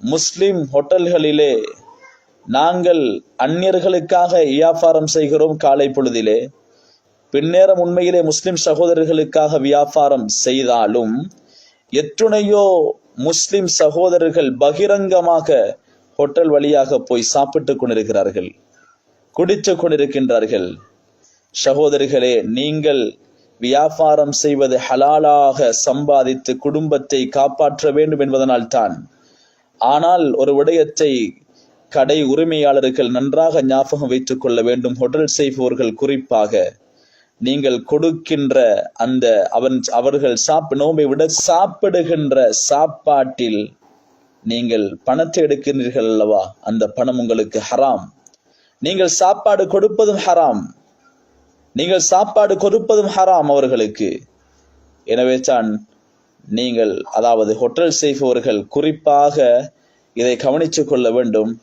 முஸ்லிம் ஹோட்டல்களிலே நாங்கள் அந்நியர்களுக்காக வியாபாரம் செய்கிறோம் காலை பொழுதிலே. பின்னேரம் உண்மையிலே முஸ்லிம் சகோதரர்களுக்காக வியாபாரம் செய்தாலும் எத்துணையோ முஸ்லிம் சகோதரர்கள் பகிரங்கமாக ஹோட்டல் வழியாக போய் சாப்பிட்டு கொண்டிருக்கிறார்கள் குடித்து கொண்டிருக்கின்றார்கள். சகோதரிகளே நீங்கள் வியாபாரம் செய்வது ஹலாலாக சம்பாதித்து குடும்பத்தை காப்பாற்ற வேண்டும் என்பதனால் தான் ஆனால் ஒரு விடயத்தை கடை உரிமையாளர்கள் நன்றாக ஞாபகம் வைத்துக் கொள்ள வேண்டும். ஹோட்டல் செய்பவர்கள் குறிப்பாக நீங்கள் கொடுக்கின்ற அந்த அவன் அவர்கள் சாப்ப நோம்பை விட சாப்பிடுகின்ற சாப்பாட்டில் நீங்கள் பணத்தை எடுக்கிறீர்கள் அல்லவா? அந்த பணம் உங்களுக்கு ஹராம். நீங்கள் சாப்பாடு கொடுப்பதும் ஹராம். நீங்கள் சாப்பாடு கொடுப்பதும் ஹராம் அவர்களுக்கு. எனவே தான் நீங்கள் அதாவது ஹோட்டல் செய்பவர்கள் குறிப்பாக இதை கவனித்து கொள்ள வேண்டும்.